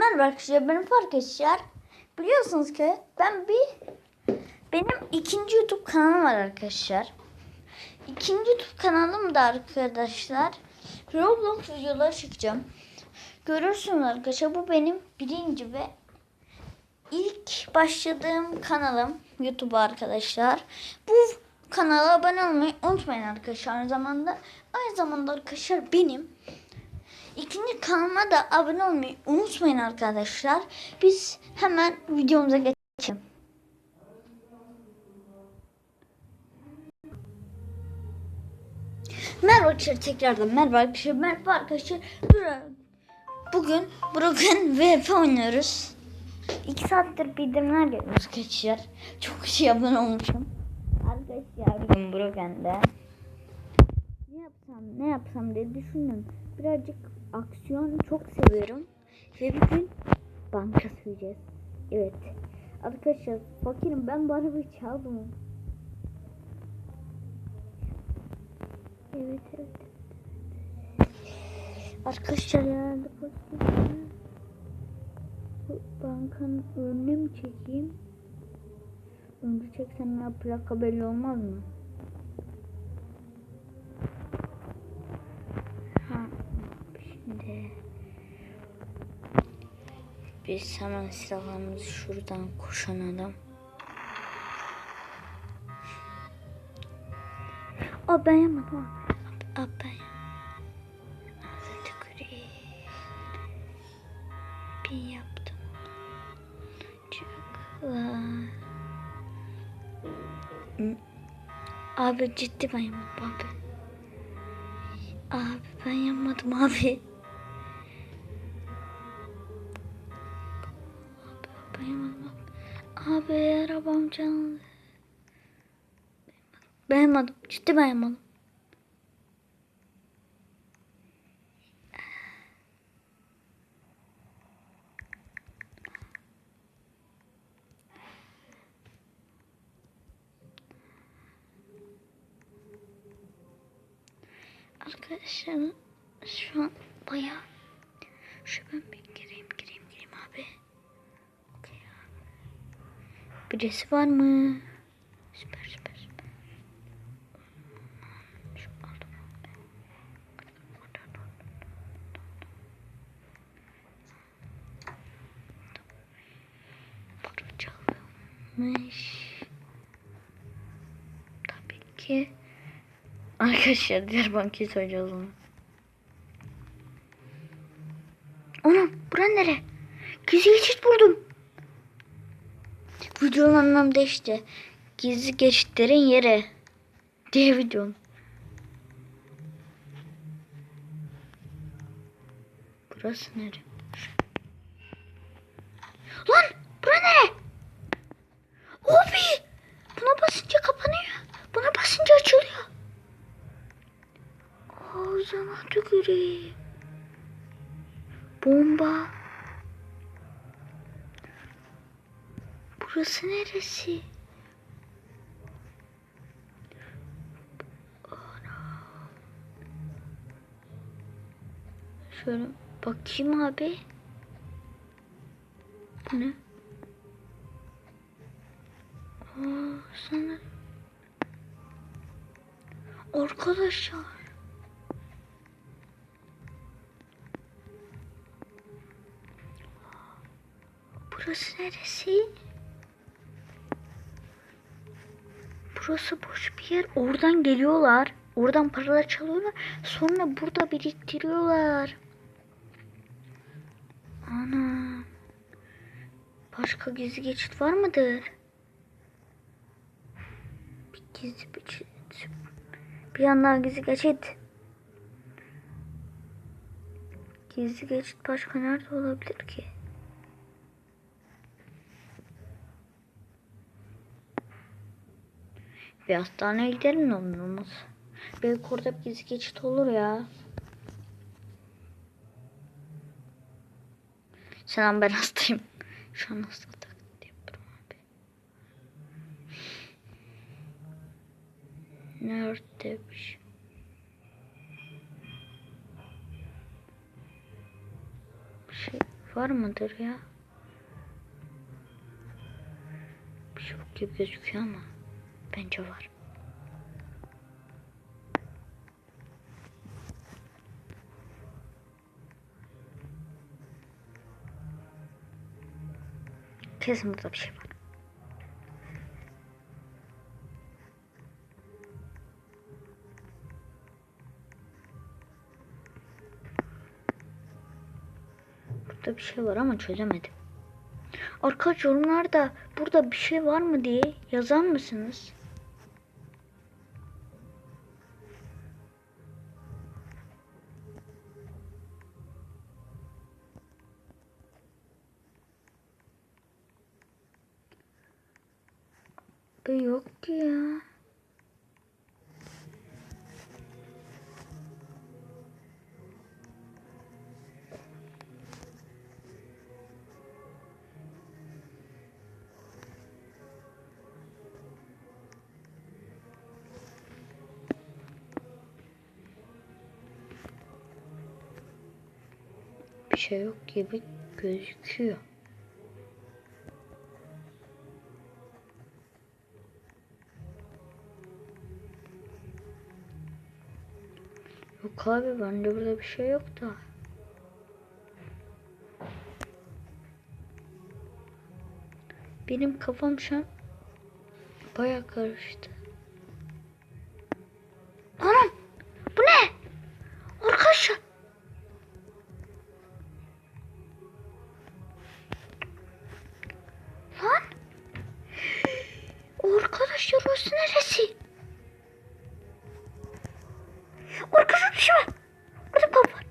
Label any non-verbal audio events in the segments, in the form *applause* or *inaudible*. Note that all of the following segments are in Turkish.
Merhaba arkadaşlar benim arkadaşlar. Biliyorsunuz ki ben bir benim ikinci YouTube kanalım var arkadaşlar. İkinci YouTube kanalım da arkadaşlar Roblox videoları çekeceğim. Görürsünüz arkadaşlar bu benim birinci ve ilk başladığım kanalım YouTube arkadaşlar. Bu kanala abone olmayı unutmayın arkadaşlar aynı zamanda. Aynı zamanda arkadaşlar benim İkinci kanalıma da abone olmayı unutmayın arkadaşlar. Biz hemen videomuza geçelim. Merhaba arkadaşlar tekrardan merhaba arkadaşlar merhaba arkadaşlar. Bugün bugün *laughs* VP oynuyoruz. 2 saattir bildirimler geliyor arkadaşlar. Çok şey abone olmuşum. Arkadaşlar bugün Broken'de ne yapsam ne yapsam diye düşündüm. Birazcık aksiyon çok seviyorum. Ve bir banka süreceğiz. Evet. Arkadaşlar fakirim ben bu arabayı çaldım. Evet evet. Arkadaşlar. Bu bankanın önüne mi çekeyim? Önce çeksem ya plaka belli olmaz mı? Ha, şimdi biz hemen silahlarımızı şuradan kuşanalım. Aa ben yapmadım. Aa, ben. Bir yaptım. Hı. Abi ciddi ben yapmadım abi. Abi ben yapmadım. Abi abi. Arabam canlı. Yapmadım. Ciddi yapmadım. Arkadaşlar şu an baya şu ben bir Birisi var mı? Süper süper süper. Tabii ki. Arkadaşlar diğer bankayı söyleyeceğiz onu. Anam bura nere? Gizli geçit buldum. Videonun anlamı değişti. Gizli geçitlerin yeri. Diye videom. Burası nere? Lan bura nere? Abi! Buna basınca kapanıyor. Buna basınca açılıyor. Zaman tüküreyim. Bomba. Burası neresi? Ana. Şöyle bakayım abi. Bu ne? Aa, sana. Arkadaşlar. Burası neresi? Burası boş bir yer. Oradan geliyorlar. Oradan paralar çalıyorlar. Sonra burada biriktiriyorlar. Ana. Başka gizli geçit var mıdır? Bir gizli geçit. Bir yandan gizli geçit. Gizli geçit başka nerede olabilir ki? Bir hastaneye gidelim olur olmaz? Belki orada bir gizli geçit olur ya. Selam ben hastayım. Şu an hasta taklidi yapıyorum abi. Neredeymiş? Bir şey Var mıdır ya? Bir şey yok gibi gözüküyor ama bence var. Kesin burada bir şey var. Burada bir şey var ama çözemedim. Arkadaş yorumlarda burada bir şey var mı diye yazar mısınız? E, Yok ki ya. Bir şey yok gibi gözüküyor. Yok abi bende burada bir şey yok da. Benim kafam şu an baya karıştı. Bir bab var.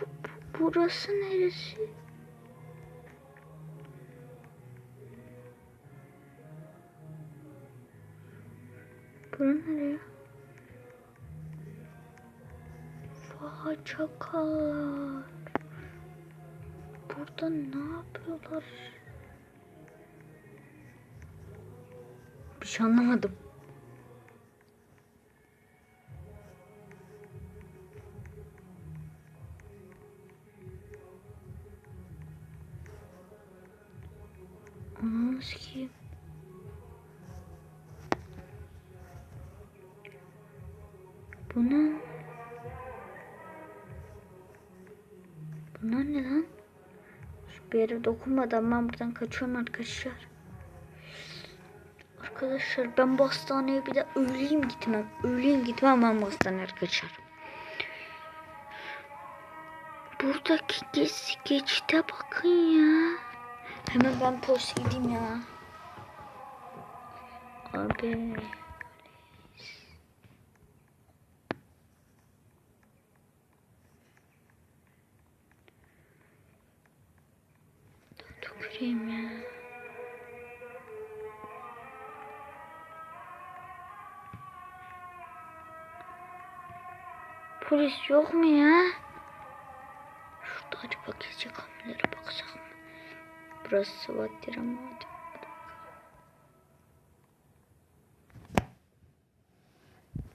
Bu, bu- burası neresi? Bura nereye? Vay çakal. Burada ne yapıyorlar? Bir şey anlamadım. Ananı sikeyim. Bunun... Bunlar ne lan? Bir yere dokunmadan ben buradan kaçıyorum arkadaşlar. Arkadaşlar ben bu hastaneye bir de öleyim gitmem. Öleyim gitmem ben bu hastaneye arkadaşlar. Buradaki geç, geçite bakın ya. Hemen ben polise gideyim ya. Abi. Tüküreyim ya. Polis yok mu ya? Şurada acaba gizli kameraya baksak mı? Burası Sıvattir ama hadi.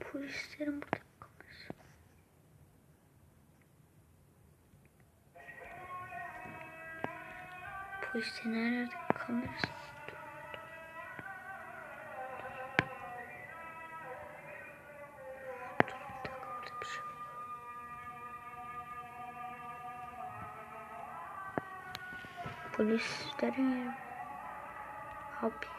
Polislerin burada kamerası. Polislerin her yerde kamerası. Polislerin yeri. Hapis.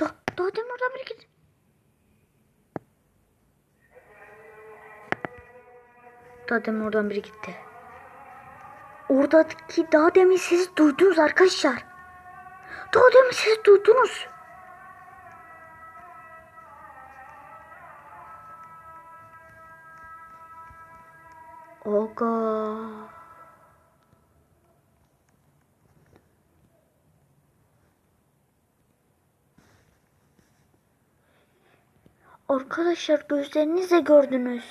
Da, daha demin oradan biri gitti. Daha demin oradan biri gitti. Oradaki daha demin siz duydunuz arkadaşlar. Daha demin siz duydunuz. Oga. Arkadaşlar gözlerinizle gördünüz.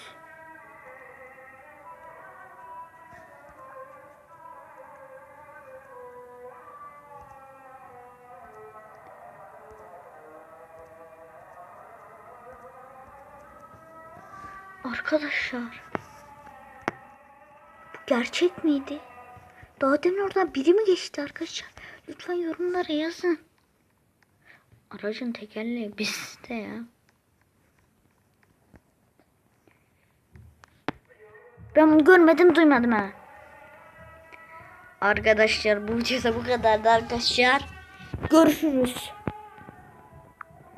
Arkadaşlar Gerçek miydi? Daha demin oradan biri mi geçti arkadaşlar? Lütfen yorumlara yazın. Aracın tekerleği bizde ya. Ben bunu görmedim duymadım ha. Arkadaşlar bu videoda bu kadardı arkadaşlar. Görüşürüz.